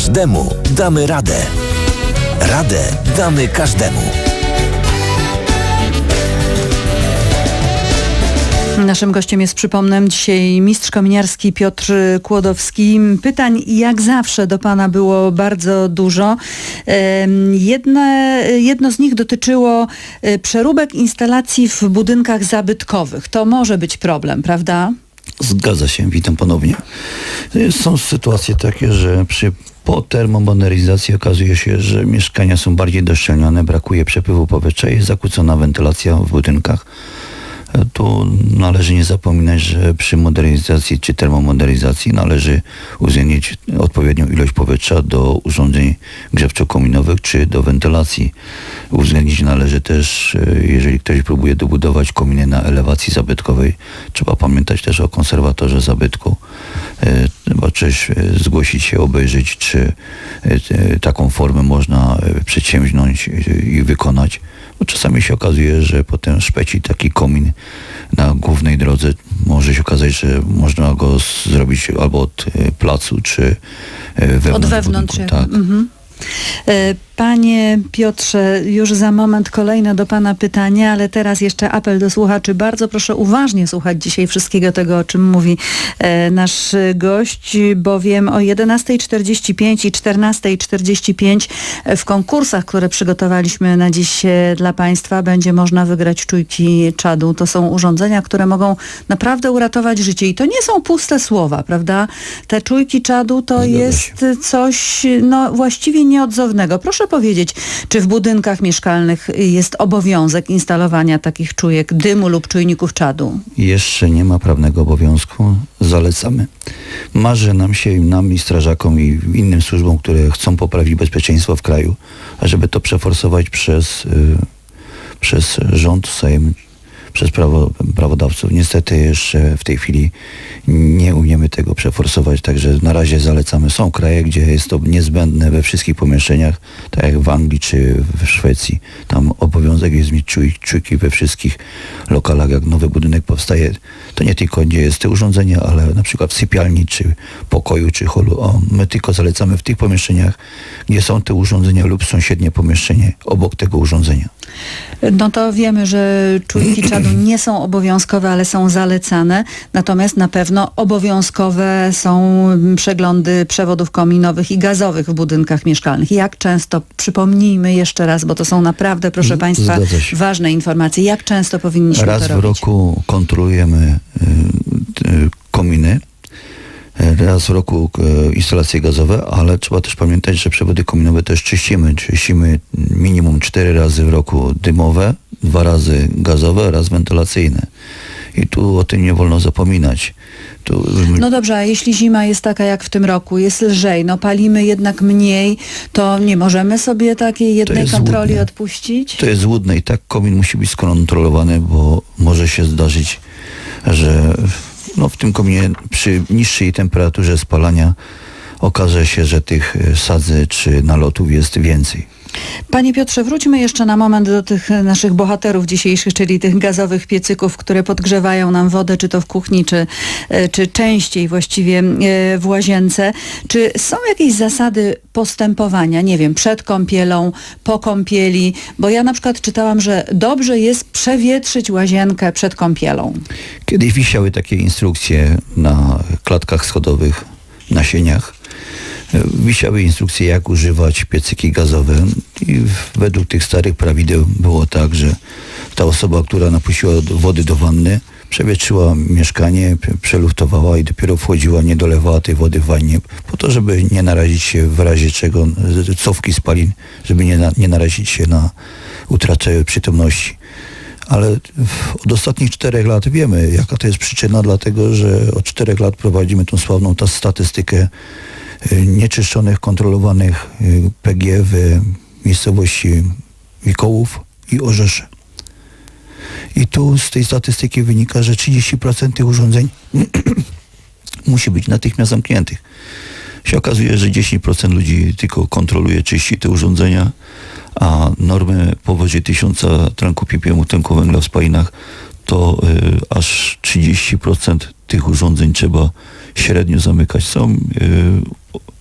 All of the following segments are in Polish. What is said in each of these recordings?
Każdemu damy radę. Radę damy każdemu. Naszym gościem jest, przypomnę, dzisiaj mistrz kominiarski Piotr Kłodowski. Pytań jak zawsze do Pana było bardzo dużo. Jedne, jedno z nich dotyczyło e, przeróbek instalacji w budynkach zabytkowych. To może być problem, prawda? Zgadza się, witam ponownie. Są sytuacje takie, że przy po termomodernizacji okazuje się, że mieszkania są bardziej doszczelnione, brakuje przepływu powietrza i zakłócona wentylacja w budynkach. Tu należy nie zapominać, że przy modernizacji czy termomodernizacji należy uwzględnić odpowiednią ilość powietrza do urządzeń grzewczo-kominowych czy do wentylacji. Uwzględnić należy też, e, jeżeli ktoś próbuje dobudować kominy na elewacji zabytkowej, trzeba pamiętać też o konserwatorze zabytku. E, trzeba też e, zgłosić się, obejrzeć, czy taką formę można przedsięwziąć i wykonać. Bo czasami się okazuje, że potem szpeci taki komin na głównej drodze. Może się okazać, że można go zrobić albo od placu, czy wewnątrz. Od wewnątrz. Budynku, tak. Mhm. Panie Piotrze, już za moment kolejne do Pana pytanie, ale teraz jeszcze apel do słuchaczy. Bardzo proszę uważnie słuchać dzisiaj wszystkiego tego, o czym mówi e, nasz gość, bowiem o 11.45 i 14.45 w konkursach, które przygotowaliśmy na dziś e, dla Państwa, będzie można wygrać czujki czadu. To są urządzenia, które mogą naprawdę uratować życie. I to nie są puste słowa, prawda? Te czujki czadu to Zgadza jest się. coś no, właściwie nieodzownego. Proszę powiedzieć, czy w budynkach mieszkalnych jest obowiązek instalowania takich czujek dymu lub czujników czadu? Jeszcze nie ma prawnego obowiązku. Zalecamy. Marzy nam się, nam i strażakom i innym służbom, które chcą poprawić bezpieczeństwo w kraju, ażeby to przeforsować przez, y, przez rząd, Sejm przez prawo, prawodawców. Niestety jeszcze w tej chwili nie umiemy tego przeforsować, także na razie zalecamy. Są kraje, gdzie jest to niezbędne we wszystkich pomieszczeniach, tak jak w Anglii czy w Szwecji. Tam obowiązek jest mieć czuj, czujki we wszystkich lokalach, jak nowy budynek powstaje. To nie tylko gdzie jest te urządzenia, ale na przykład w sypialni, czy pokoju, czy holu. O, my tylko zalecamy w tych pomieszczeniach, gdzie są te urządzenia lub sąsiednie pomieszczenie obok tego urządzenia. No to wiemy, że czujki nie są obowiązkowe, ale są zalecane. Natomiast na pewno obowiązkowe są przeglądy przewodów kominowych i gazowych w budynkach mieszkalnych. Jak często, przypomnijmy jeszcze raz, bo to są naprawdę, proszę mm, Państwa, ważne informacje. Jak często powinniśmy raz to robić? Raz w roku kontrolujemy y, y, kominy raz w roku instalacje gazowe, ale trzeba też pamiętać, że przewody kominowe też czyścimy. Czyścimy minimum cztery razy w roku dymowe, dwa razy gazowe, raz wentylacyjne. I tu o tym nie wolno zapominać. Tu... No dobrze, a jeśli zima jest taka jak w tym roku, jest lżej, no palimy jednak mniej, to nie możemy sobie takiej jednej kontroli złudne. odpuścić? To jest złudne i tak komin musi być skontrolowany, bo może się zdarzyć, że no, w tym kominie przy niższej temperaturze spalania okaże się, że tych e, sadzy czy nalotów jest więcej. Panie Piotrze, wróćmy jeszcze na moment do tych naszych bohaterów dzisiejszych, czyli tych gazowych piecyków, które podgrzewają nam wodę, czy to w kuchni, czy, e, czy częściej właściwie e, w łazience. Czy są jakieś zasady postępowania, nie wiem, przed kąpielą, po kąpieli? Bo ja na przykład czytałam, że dobrze jest przewietrzyć łazienkę przed kąpielą. Kiedyś wisiały takie instrukcje na klatkach schodowych, na sieniach wisiały instrukcje, jak używać piecyki gazowe i według tych starych prawideł było tak, że ta osoba, która napuściła wody do wanny, przewietrzyła mieszkanie, przeluftowała i dopiero wchodziła, nie dolewała tej wody w wannie, po to, żeby nie narazić się w razie czego, cofki spalin, żeby nie, nie narazić się na utratę przytomności. Ale od ostatnich czterech lat wiemy, jaka to jest przyczyna, dlatego że od czterech lat prowadzimy tą sławną ta statystykę nieczyszczonych, kontrolowanych y, PG w miejscowości Mikołów i Orzesze. I tu z tej statystyki wynika, że 30% tych urządzeń musi być natychmiast zamkniętych. Się okazuje, że 10% ludzi tylko kontroluje, czyści te urządzenia, a normy powyżej 1000 tlenku ppm tlenku węgla w spalinach to y, aż 30% tych urządzeń trzeba średnio zamykać. Są y,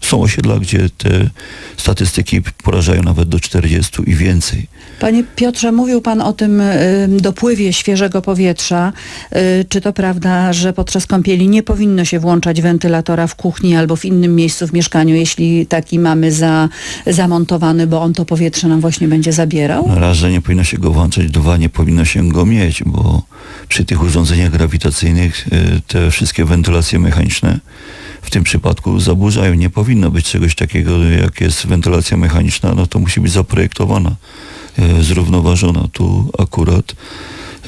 są osiedla, gdzie te statystyki porażają nawet do 40 i więcej. Panie Piotrze, mówił Pan o tym y, dopływie świeżego powietrza. Y, czy to prawda, że podczas kąpieli nie powinno się włączać wentylatora w kuchni albo w innym miejscu w mieszkaniu, jeśli taki mamy za, zamontowany, bo on to powietrze nam właśnie będzie zabierał? Raz, że nie powinno się go włączać, dwa, nie powinno się go mieć, bo przy tych urządzeniach grawitacyjnych y, te wszystkie wentylacje mechaniczne w tym przypadku zaburzają. Nie powinno być czegoś takiego, jak jest wentylacja mechaniczna, no to musi być zaprojektowana, y, zrównoważona. Tu akurat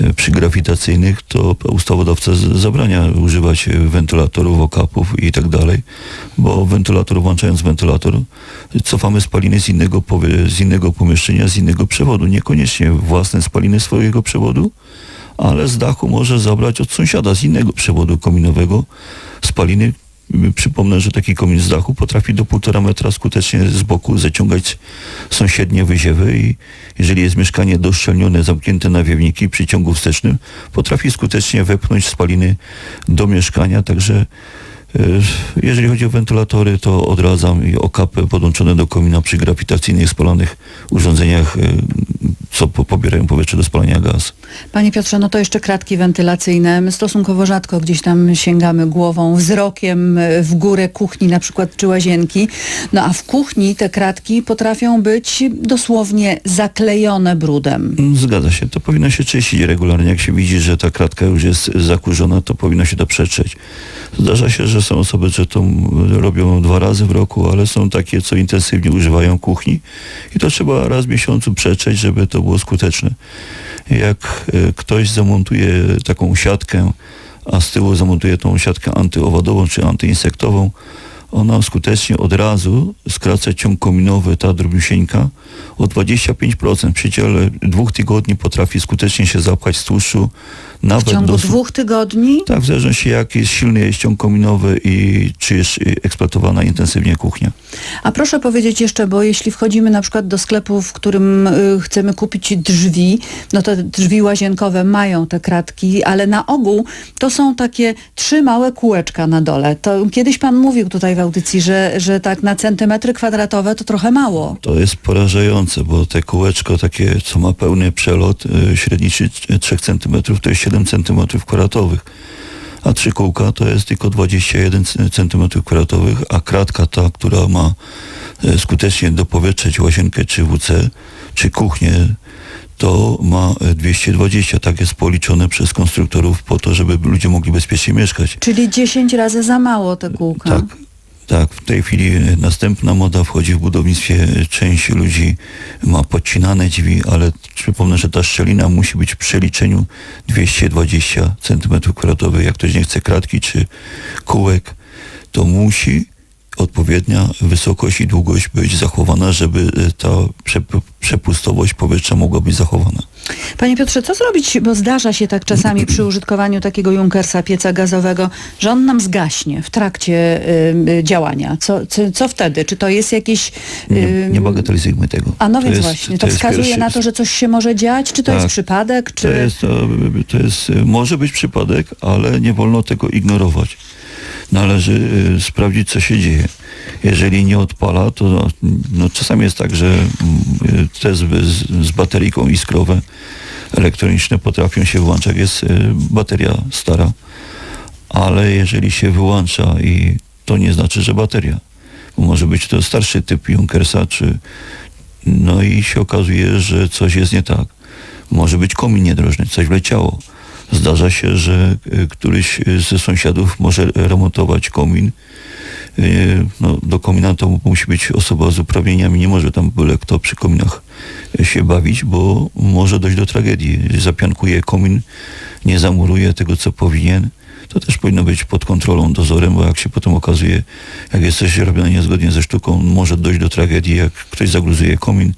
y, przy grawitacyjnych to ustawodawca zabrania używać wentylatorów, okapów i tak dalej, bo wentylator, włączając wentylator, cofamy spaliny z innego, z innego pomieszczenia, z innego przewodu. Niekoniecznie własne spaliny swojego przewodu, ale z dachu może zabrać od sąsiada z innego przewodu kominowego spaliny. Przypomnę, że taki komin z dachu potrafi do półtora metra skutecznie z boku zaciągać sąsiednie wyziewy i jeżeli jest mieszkanie doszczelnione, zamknięte nawiewniki przy ciągu wstecznym, potrafi skutecznie wepchnąć spaliny do mieszkania, także y, jeżeli chodzi o wentylatory, to odradzam i okapy podłączone do komina przy grawitacyjnych spalonych urządzeniach, y, co po- pobierają powietrze do spalania gaz. Panie Piotrze, no to jeszcze kratki wentylacyjne. My stosunkowo rzadko gdzieś tam sięgamy głową, wzrokiem w górę kuchni na przykład czy łazienki. No a w kuchni te kratki potrafią być dosłownie zaklejone brudem. Mm, Zgadza się, to powinno się czyścić regularnie. Jak się widzi, że ta kratka już jest zakurzona, to powinno się to przetrzeć. Zdarza się, że są osoby, że to robią dwa razy w roku, ale są takie, co intensywnie używają kuchni i to trzeba raz w miesiącu przetrzeć, żeby to było skuteczne. Jak e, ktoś zamontuje taką siatkę, a z tyłu zamontuje tą siatkę antyowadową czy antyinsektową, ona skutecznie od razu skraca ciąg kominowy, ta drobniusieńka, o 25%. W przedziale dwóch tygodni potrafi skutecznie się zapchać z tłuszczu. W Nawet ciągu do, dwóch tygodni Tak, w zależności jak jest silny jest ciąg kominowy i czy jest y, eksploatowana intensywnie kuchnia. A proszę powiedzieć jeszcze, bo jeśli wchodzimy na przykład do sklepu, w którym y, chcemy kupić drzwi, no to drzwi łazienkowe mają te kratki, ale na ogół to są takie trzy małe kółeczka na dole. To kiedyś pan mówił tutaj w audycji, że, że tak na centymetry kwadratowe to trochę mało. To jest porażające, bo te kółeczko takie, co ma pełny przelot, y, średni 3, 3 cm, to jest 7 cm kwadratowych. A trzy kółka to jest tylko 21 cm kwadratowych, a kratka ta, która ma y, skutecznie dopowietrzeć łazienkę czy WC, czy kuchnię, to ma y, 220. Tak jest policzone przez konstruktorów po to, żeby ludzie mogli bezpiecznie mieszkać. Czyli 10 razy za mało te kółka. Tak, tak. W tej chwili następna moda wchodzi w budownictwie. Część ludzi ma podcinane drzwi, ale przypomnę, że ta szczelina musi być w przeliczeniu 220 cm2. Jak ktoś nie chce kratki czy kółek, to musi odpowiednia wysokość i długość być zachowana, żeby e, ta przep- przepustowość powietrza mogła być zachowana. Panie Piotrze, co zrobić, bo zdarza się tak czasami przy użytkowaniu takiego Junkersa, pieca gazowego, że on nam zgaśnie w trakcie y, działania. Co, co, co wtedy? Czy to jest jakieś... Nie, y, nie bagatelizujmy tego. A no To więc jest- właśnie, to, jest wskazuje pierwszy- na to, że coś się może dziać? Czy to jest Tak. przypadek? Czy... To jest, to, to jest, może być przypadek, ale nie wolno tego ignorować. Należy y, sprawdzić, co się dzieje. Jeżeli nie odpala, to no, no, czasami jest tak, że mm, y, te z, z, bateryjką iskrowe elektroniczne potrafią się włączać, jest y, bateria stara, ale jeżeli się wyłącza i to nie znaczy, że bateria, może być to starszy typ Junkersa, czy no i się okazuje, że coś jest nie tak. Może być komin niedrożny, coś wleciało. Zdarza się, że y, któryś y, ze sąsiadów może remontować komin. Y, No, do komina to musi być osoba z uprawnieniami, nie może tam byle kto przy kominach się bawić, bo może dojść do tragedii. Zapiankuje komin, nie zamuruje tego, co powinien. To też powinno być pod kontrolą, dozorem, bo jak się potem okazuje, jak jest coś robione niezgodnie ze sztuką, może dojść do tragedii. Jak ktoś zagruzuje komin,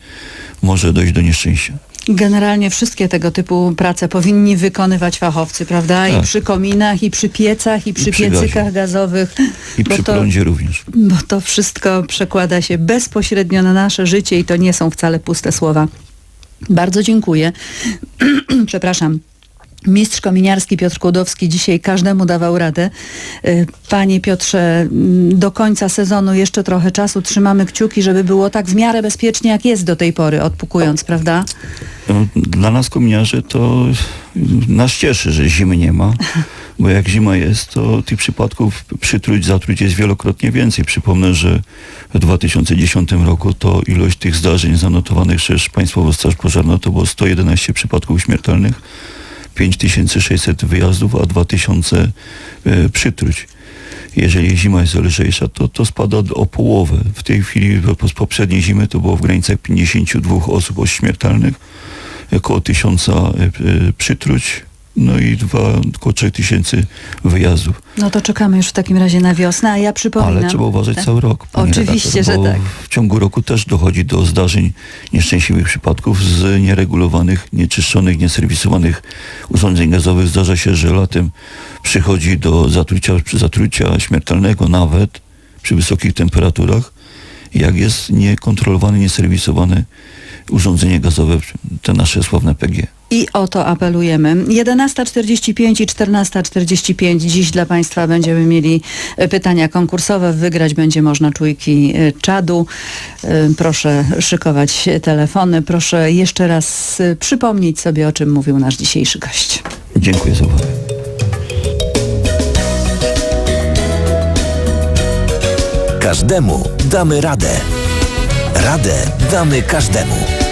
może dojść do nieszczęścia. Generalnie wszystkie tego typu prace powinni wykonywać fachowcy, prawda? I Tak. przy kominach, i przy piecach, i przy przy gazie. piecykach gazowych. I przy to, prądzie również. bo to wszystko przekłada się bezpośrednio na nasze życie i to nie są wcale puste słowa. Bardzo dziękuję. Przepraszam. Mistrz kominiarski Piotr Kłodowski dzisiaj każdemu dawał radę. Y, Panie Piotrze, mm, do końca sezonu jeszcze trochę czasu. Trzymamy kciuki, żeby było tak w miarę bezpiecznie, jak jest do tej pory, odpukując, prawda? No, Dla nas kominiarzy to nas cieszy, że zimy nie ma, bo jak zima jest, to tych przypadków przytruć, zatruć jest wielokrotnie więcej. Przypomnę, że w 2010 roku to ilość tych zdarzeń zanotowanych przez Państwową Straż Pożarną to było 111 przypadków śmiertelnych, 5600 wyjazdów, a 2000 e, przytruć. Jeżeli zima jest lżejsza, to, to spada o połowę. W tej chwili z poprzedniej zimy to było w granicach 52 osób śmiertelnych, około tysiąca e, e, przytruć, no i dwa, około 3000 wyjazdów. No to czekamy już w takim razie na wiosnę, a ja przypominam... Ale trzeba uważać Tak. cały rok. Oczywiście, redaktor, że tak. W ciągu roku też dochodzi do zdarzeń nieszczęśliwych przypadków z nieregulowanych, nieczyszczonych, nieserwisowanych urządzeń gazowych. Zdarza się, że latem przychodzi do zatrucia, zatrucia śmiertelnego nawet przy wysokich temperaturach, jak jest niekontrolowane, nieserwisowane urządzenie gazowe, te nasze sławne PG. I o to apelujemy. 11.45 i 14.45 dziś dla Państwa będziemy mieli e, pytania konkursowe. Wygrać będzie można czujki e, czadu. E, Proszę szykować telefony. Proszę jeszcze raz przypomnieć sobie, o czym mówił nasz dzisiejszy gość. Dziękuję za uwagę. Każdemu damy radę. Radę damy każdemu.